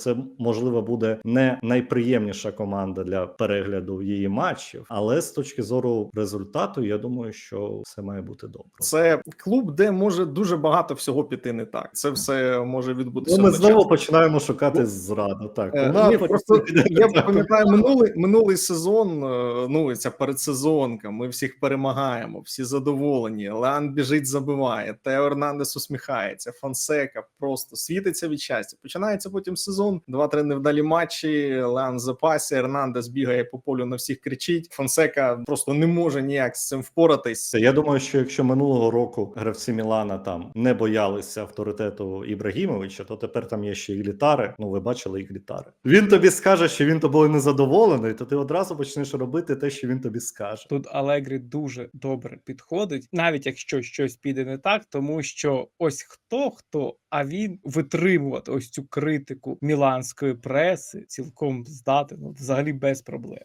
Це можливо буде не найприємніша команда для перегляду її матчів, але з точки зору результату, я думаю, що все має бути добре. Це клуб, де може дуже багато всього піти не так. Це все може відбутися. Ну, ми знову починаємо шукати зраду. Так, Е, Ні, просто я пам'ятаю минулий минулий сезон. е, Ну ця передсезонка. Ми всіх перемагаємо, всі задоволені. Леан біжить, забиває. Тео Ернандес усміхається. Фонсека просто світиться від щастя. Починається потім сезон. Два-три невдалі матчі. Леан в запасі. Ернандес бігає по полю на всіх кричить. Фонсека просто не може ніяк з цим впоратись. Я думаю, що якщо минулого року гравці Мілана там не боялися авторитету Ібрагімовича, то тепер там є ще і літари. Ну, ви бачили їх літари. Він тобі скаже, що він тобою не задоволений, то ти одразу почнеш робити те, що він тобі скаже. Тут Алегрі дуже добре підходить, навіть якщо щось піде не так, тому що ось хто хто, а він витримувати ось цю критику міланської преси цілком здатен, ну, взагалі без проблем.